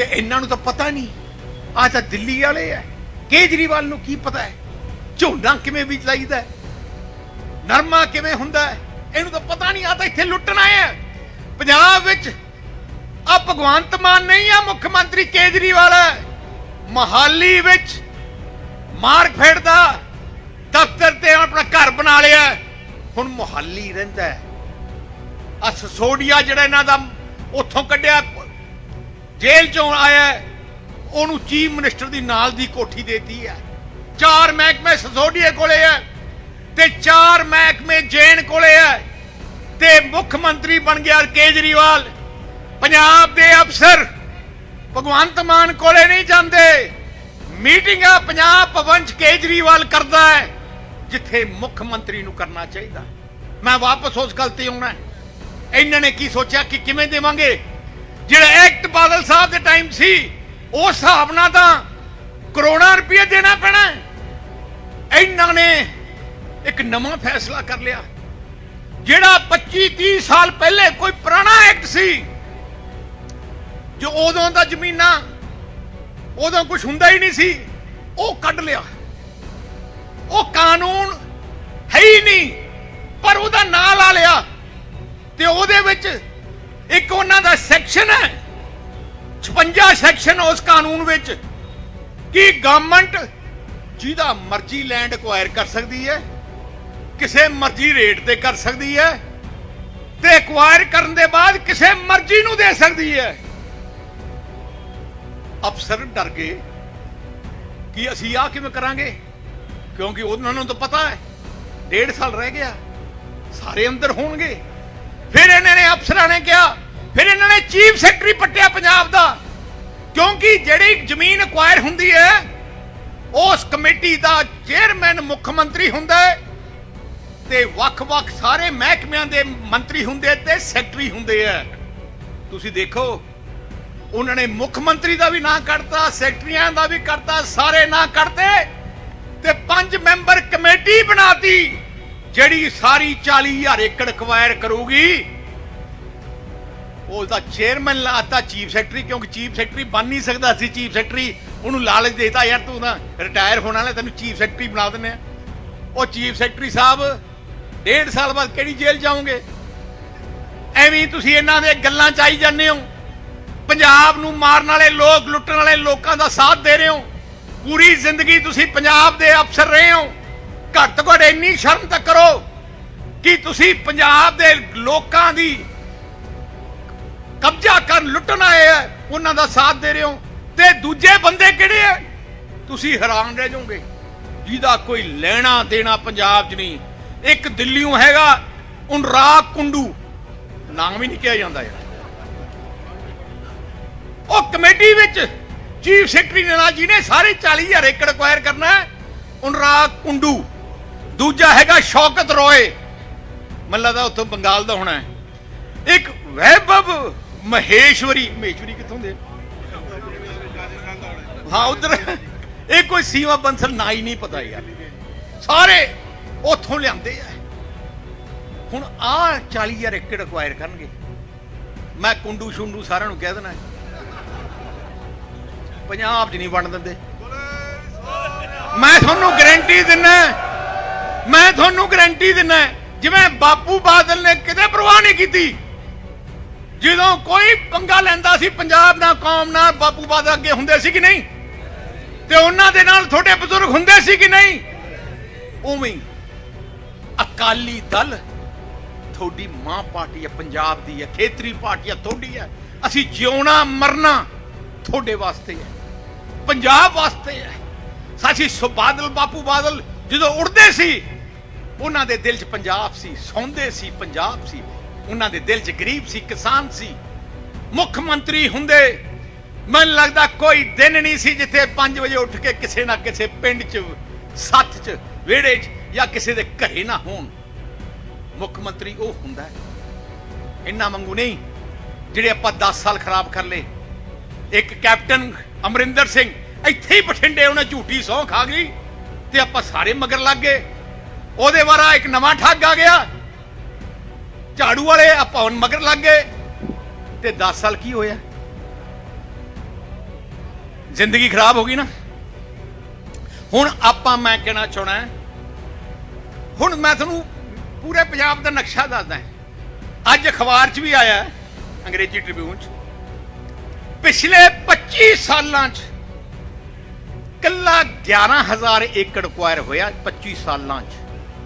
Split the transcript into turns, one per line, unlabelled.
ਤੇ ਇਹਨਾਂ ਨੂੰ ਤਾਂ ਪਤਾ ਨਹੀਂ। ਆ ਤਾਂ ਦਿੱਲੀ ਵਾਲੇ ਆ ਕੇਜਰੀਵਾਲ ਨੂੰ ਕੀ ਪਤਾ ਹੈ ਝੋਨਾ ਕਿਵੇਂ ਬੀਜ ਲਾਈਦਾ ਨਰਮਾ ਕਿਵੇਂ ਹੁੰਦਾ ਹੈ? ਇਹਨੂੰ ਤਾਂ ਪਤਾ ਨਹੀਂ ਆ ਤਾਂ ਇੱਥੇ ਲੁੱਟਣ ਆਏ ਪੰਜਾਬ ਵਿੱਚ ਆ ਭਗਵੰਤ ਮਾਨ ਨਹੀਂ ਆ ਮੁੱਖ ਮੰਤਰੀ ਕੇਜਰੀਵਾਲ। ਹੈ ਮਹਾਲੀ ਵਿੱਚ ਮਾਰ ਫੇੜਦਾ ਦਫ਼ਤਰ ਤੇ ਆਪਣਾ ਘਰ ਬਣਾ ਲਿਆ। ਹੁਣ ਮੋਹਾਲੀ ਰਹਿੰਦਾ ਹੈ ਆ ਸਸੋਡੀਆ ਜਿਹੜਾ ਇਹਨਾਂ ਦਾ ਉੱਥੋਂ ਕੱਢਿਆ ਜੇਲ੍ਹ ਚੋਂ ਆਇਆ ਉਹਨੂੰ ਚੀਫ ਮਿਨਿਸਟਰ ਦੀ ਨਾਲ ਦੀ ਕੋਠੀ ਦੇਤੀ ਹੈ। ਚਾਰ ਮਹਿਕਮੇ ਸਸੋਡੀਏ ਕੋਲੇ ਹੈ ਤੇ ਚਾਰ ਮਹਿਕਮੇ ਜੈਨ ਕੋਲੇ ਹੈ ਤੇ ਮੁੱਖ ਮੰਤਰੀ ਬਣ ਗਿਆ ਕੇਜਰੀਵਾਲ। ਪੰਜਾਬ ਦੇ ਅਫਸਰ ਭਗਵੰਤ ਮਾਨ ਕੋਲੇ ਨਹੀਂ ਜਾਂਦੇ। ਮੀਟਿੰਗਾਂ ਪੰਜਾਬ ਭਵਨ ਚ ਕੇਜਰੀਵਾਲ ਕਰਦਾ ਹੈ, ਜਿੱਥੇ ਮੁੱਖ ਮੰਤਰੀ ਨੂੰ ਕਰਨਾ ਚਾਹੀਦਾ। ਮੈਂ ਵਾਪਸ ਉਸ ਗੱਲ ਤੇ ਆਉਣਾ ਇਹਨਾਂ ਨੇ ਕੀ ਸੋਚਿਆ ਕਿ ਕਿਵੇਂ ਦੇਵਾਂਗੇ? ਜਿਹੜਾ ਐਕਟ ਬਾਦਲ ਸਾਹਿਬ ਦੇ ਟਾਈਮ ਸੀ, ਉਸ ਹਿਸਾਬ ਨਾਲ ਤਾਂ ਕਰੋੜਾਂ ਰੁਪਏ ਦੇਣਾ ਪੈਣਾ ਇਹਨਾਂ ਨੇ ਇੱਕ ਨਵਾਂ ਫੈਸਲਾ ਕਰ ਲਿਆ। ਜਿਹੜਾ 25 30 ਸਾਲ ਪਹਿਲੇ ਕੋਈ ਪੁਰਾਣਾ ਐਕਟ ਸੀ, ਜੋ ਉਦੋਂ ਦਾ ਜ਼ਮੀਨਾਂ, ਉਦੋਂ ਕੁਝ ਹੁੰਦਾ ਹੀ ਨਹੀਂ ਸੀ, ਉਹ ਕੱਢ ਲਿਆ। ਉਹ ਕਾਨੂੰਨ ਹੈ ਹੀ ਨਹੀਂ, ਪਰ ਉਹਦਾ ਨਾਂ ਲਾ ਲਿਆ ਤੇ ਉਹਦੇ ਵਿੱਚ ਇੱਕ ਉਹਨਾਂ ਦਾ ਸੈਕਸ਼ਨ ਹੈ। 56 ਸੈਕਸ਼ਨ ਉਸ ਕਾਨੂੰਨ ਵਿੱਚ ਕਿ ਗਵਰਨਮੈਂਟ ਜਿਹਦਾ ਮਰਜ਼ੀ ਲੈਂਡ ਐਕਵਾਇਰ ਕਰ ਸਕਦੀ ਹੈ, ਕਿਸੇ ਮਰਜ਼ੀ ਰੇਟ ਤੇ ਕਰ ਸਕਦੀ ਹੈ ਤੇ ਐਕਵਾਇਰ ਕਰਨ ਦੇ ਬਾਅਦ ਕਿਸੇ ਮਰਜ਼ੀ ਨੂੰ ਦੇ ਸਕਦੀ ਹੈ। ਅਫਸਰ ਡਰ ਗਏ ਕਿ ਅਸੀਂ ਆ ਕਿਵੇਂ ਕਰਾਂਗੇ? ਕਿਉਂਕਿ ਉਹਨਾਂ ਨੂੰ ਤਾਂ ਪਤਾ ਹੈ, ਡੇਢ ਸਾਲ ਰਹਿ ਗਿਆ, ਸਾਰੇ ਅੰਦਰ ਹੋਣਗੇ। ਫਿਰ ਇਹਨਾਂ ਨੇ ਅਫਸਰਾਂ ਨੇ ਕਿਹਾ ਫਿਰ ਇਹਨਾਂ ਨੇ ਚੀਫ ਸੈਕਟਰੀ ਪੱਟਿਆ ਪੰਜਾਬ ਦਾ। ਕਿਉਂਕਿ ਜਿਹੜੀ ਜ਼ਮੀਨ ਅਕਵਾਇਰ ਹੁੰਦੀ ਹੈ, ਉਸ ਕਮੇਟੀ ਦਾ ਚੇਅਰਮੈਨ ਮੁੱਖ ਮੰਤਰੀ ਹੁੰਦਾ ਹੈ ਤੇ ਵੱਖ-ਵੱਖ ਸਾਰੇ ਮਹਿਕਮਿਆਂ ਦੇ ਮੰਤਰੀ ਹੁੰਦੇ ਤੇ ਸੈਕਟਰੀ ਹੁੰਦੇ ਆ। ਤੁਸੀਂ ਦੇਖੋ, ਉਹਨਾਂ ਨੇ ਮੁੱਖ ਮੰਤਰੀ ਦਾ ਵੀ ਨਾਂ ਕੱਢਤਾ, ਸੈਕਟਰੀਆਂ ਦਾ ਵੀ ਕੱਢਤਾ, ਸਾਰੇ ਨਾਂ ਕੱਢਤੇ ਤੇ ਪੰਜ ਮੈਂਬਰ ਕਮੇਟੀ ਬਣਾਤੀ, ਜਿਹੜੀ ਸਾਰੀ 40000 ਏਕੜ ਅਕਵਾਇਰ ਕਰੂਗੀ। ਉਹਦਾ ਚੇਅਰਮੈਨ ਲਾਤਾ ਚੀਫ ਸੈਕਟਰੀ ਕਿਉਂਕਿ ਚੀਫ ਸੈਕਟਰੀ ਬਣ ਨਹੀਂ ਸਕਦਾ ਸੀ ਚੀਫ ਸੈਕਟਰੀ ਉਹਨੂੰ ਲਾਲਚ ਦੇਤਾ, ਯਾਰ ਤੂੰ ਤਾਂ ਰਿਟਾਇਰ ਹੋਣ ਵਾਲਾ, ਤੈਨੂੰ ਚੀਫ ਸੈਕਟਰੀ ਬਣਾ ਦਿੰਨੇ ਆ ਉਹ ਚੀਫ ਸੈਕਟਰੀ ਸਾਹਿਬ ਡੇਢ ਸਾਲ ਬਾਅਦ ਕਿਹੜੀ ਜੇਲ੍ਹ ਜਾਓਗੇ? ਐਵੇਂ ਤੁਸੀਂ ਇਹਨਾਂ ਦੇ ਗੱਲਾਂ ਚ ਆਈ ਜਾਂਦੇ ਹੋ। ਪੰਜਾਬ ਨੂੰ ਮਾਰਨ ਵਾਲੇ ਲੋਕ, ਲੁੱਟਣ ਵਾਲੇ ਲੋਕਾਂ ਦਾ ਸਾਥ ਦੇ ਰਹੇ ਹੋ। ਪੂਰੀ ਜ਼ਿੰਦਗੀ ਤੁਸੀਂ ਪੰਜਾਬ ਦੇ ਅਫਸਰ ਰਹੇ ਹੋ। ਘੱਟ ਤੋਂ ਘੱਟ ਇੰਨੀ ਸ਼ਰਮ ਤਾਂ ਕਰੋ ਕਿ ਤੁਸੀਂ ਪੰਜਾਬ ਦੇ ਲੋਕਾਂ ਦੀ ਕਬਜ਼ਾ ਕਰਨ ਲੁੱਟਣ ਆਏ ਆ, ਉਹਨਾਂ ਦਾ ਸਾਥ ਦੇ ਰਹੇ ਹੋ। ਤੇ ਦੂਜੇ ਬੰਦੇ ਕਿਹੜੇ ਆ? ਤੁਸੀਂ ਹੈਰਾਨ ਰਹਿ ਜਾਓਗੇ। ਜਿਹਦਾ ਕੋਈ ਲੈਣਾ ਦੇਣਾ ਪੰਜਾਬ 'ਚ ਨਹੀਂ। ਇੱਕ ਦਿੱਲੀੋਂ ਹੈਗਾ ਉਨਰਾਗ ਕੁੰਡੂ। ਨਾਮ ਵੀ ਨਹੀਂ ਕਿਹਾ ਜਾਂਦਾ ਯਾਰ। ਉਹ ਕਮੇਟੀ ਵਿੱਚ ਚੀਫ ਸੈਕਟਰੀ ਨੇ ਨਾਲ ਜਿਹਨੇ ਸਾਰੇ 40000 ਏਕੜ ਐਕਵਾਇਰ ਕਰਨਾ ਹੈ ਉਨਰਾਗ ਕੁੰਡੂ। ਦੂਜਾ ਹੈਗਾ ਸ਼ੌਕਤ ਰੋਏ। ਮੈਨੂੰ ਲੱਗਦਾ ਉੱਥੋਂ ਬੰਗਾਲ ਦਾ ਹੋਣਾ ਹੈ। ਇੱਕ ਵੈਭਵ ਮਹੇਸ਼ਵਰੀ ਮਹੇਸ਼ਵਰੀ ਕਿੱਥੋਂ ਦੇ? ਹਾਂ, ਉਧਰ। ਇਹ ਕੋਈ ਸੀਮਾ ਬੰਸਲ ਨਾ ਹੀ ਨਹੀਂ ਪਤਾ ਯਾਰ। ਸਾਰੇ ਉੱਥੋਂ ਲਿਆਂਦੇ ਆ। ਹੁਣ ਆ 40000 ਏਕੜ ਐਕਵਾਇਰ ਕਰਨਗੇ। ਮੈਂ ਕੁੰਡੂ ਸ਼ੁੰਡੂ ਸਾਰਿਆਂ ਨੂੰ ਕਹਿ ਦੇਣਾ ਪੰਜਾਬ 'ਚ ਨਹੀਂ ਵੰਡ ਦਿੰਦੇ। ਮੈਂ ਤੁਹਾਨੂੰ ਗਾਰੰਟੀ ਦਿੰਨਾ ਮੈਂ ਤੁਹਾਨੂੰ ਗਾਰੰਟੀ ਦਿੰਨਾ ਜਿਵੇਂ ਬਾਪੂ ਬਾਦਲ ਨੇ ਕਿਤੇ ਪਰਵਾਹ ਨਹੀਂ ਕੀਤੀ। ਜਦੋਂ ਕੋਈ ਪੰਗਾ ਲੈਂਦਾ ਸੀ, ਪੰਜਾਬ ਨਾਲ, ਕੌਮ ਨਾਲ, ਬਾਪੂ ਬਾਦਲ ਅੱਗੇ ਹੁੰਦੇ ਸੀ ਕਿ ਨਹੀਂ? ਤੇ ਉਹਨਾਂ ਦੇ ਨਾਲ ਤੁਹਾਡੇ ਬਜ਼ੁਰਗ ਹੁੰਦੇ ਸੀ ਕਿ ਨਹੀਂ? ਉਵੇਂ ਅਕਾਲੀ ਦਲ ਤੁਹਾਡੀ ਮਾਂ ਪਾਰਟੀ ਹੈ, ਪੰਜਾਬ ਦੀ ਹੈ, ਖੇਤਰੀ ਪਾਰਟੀ ਹੈ, ਤੁਹਾਡੀ ਹੈ। ਅਸੀਂ ਜਿਉਣਾ, ਮਰਨਾ ਤੁਹਾਡੇ ਵਾਸਤੇ ਹੈ। ਪੰਜਾਬ ਵਾਸਤੇ ਹੈ। ਸਾਚੀ ਸੋ ਬਾਦਲ ਬਾਪੂ ਬਾਦਲ ਜਦੋਂ ਉੜਦੇ ਸੀ, ਉਹਨਾਂ ਦੇ ਦਿਲ 'ਚ ਪੰਜਾਬ ਸੀ, ਸੌਂਦੇ ਸੀ, ਪੰਜਾਬ ਸੀ। ਉਹਨਾਂ ਦੇ ਦਿਲ 'ਚ ਗਰੀਬ ਸੀ, ਕਿਸਾਨ ਸੀ। ਮੁੱਖ ਮੰਤਰੀ ਹੁੰਦੇ, ਮੈਨੂੰ ਲੱਗਦਾ ਕੋਈ ਦਿਨ ਨਹੀਂ ਸੀ ਜਿੱਥੇ 5 ਵਜੇ ਉੱਠ ਕੇ ਕਿਸੇ ਨਾ ਕਿਸੇ ਪਿੰਡ 'ਚ, ਸੱਥ 'ਚ, ਵਿਹੜੇ 'ਚ ਜਾਂ ਕਿਸੇ ਦੇ ਘਰੇ ਨਾ ਹੋਣ। ਮੁੱਖ ਮੰਤਰੀ ਉਹ ਹੁੰਦਾ ਹੈ। ਇੰਨਾ ਮੰਗੂ ਨਹੀਂ, ਜਿਹੜੇ ਆਪਾਂ 10 ਸਾਲ ਖਰਾਬ ਕਰ ਲਏ। ਇੱਕ ਕੈਪਟਨ ਅਮਰਿੰਦਰ ਸਿੰਘ, ਇੱਥੇ ਹੀ ਬਠਿੰਡੇ ਉਹਨੇ ਝੂਠੀ ਸੌਂ ਖਾ ਗਈ ਤੇ ਆਪਾਂ ਸਾਰੇ ਮਗਰ ਲੱਗ ਗਏ। ਉਹਦੇ ਬਾਰਾ ਇੱਕ ਨਵਾਂ ਠੱਗ ਆ ਗਿਆ। ਝਾੜੂ ਵਾਲੇ ਆਪਾਂ ਹੁਣ ਮਗਰ ਲੱਗ ਗਏ। ਤੇ 10 ਸਾਲ ਕੀ ਹੋਇਆ? ਜ਼ਿੰਦਗੀ ਖਰਾਬ ਹੋ ਗਈ ਨਾ। ਹੁਣ ਆਪਾਂ ਮੈਂ ਕਹਿਣਾ ਚਾਹਣਾ ਹੁਣ ਮੈਂ ਤੁਹਾਨੂੰ ਪੂਰੇ ਪੰਜਾਬ ਦਾ ਨਕਸ਼ਾ ਦੱਸਦਾ ਅੱਜ ਅਖਬਾਰ 'ਚ ਵੀ ਆਇਆ ਅੰਗਰੇਜ਼ੀ ਟ੍ਰਿਬਿਊਨ 'ਚ। ਪਿਛਲੇ 25 ਸਾਲਾਂ 'ਚ ਕੱਲਾ 11000 ਏਕੜ ਕੁਆਇਰ ਹੋਇਆ 25 ਸਾਲਾਂ 'ਚ।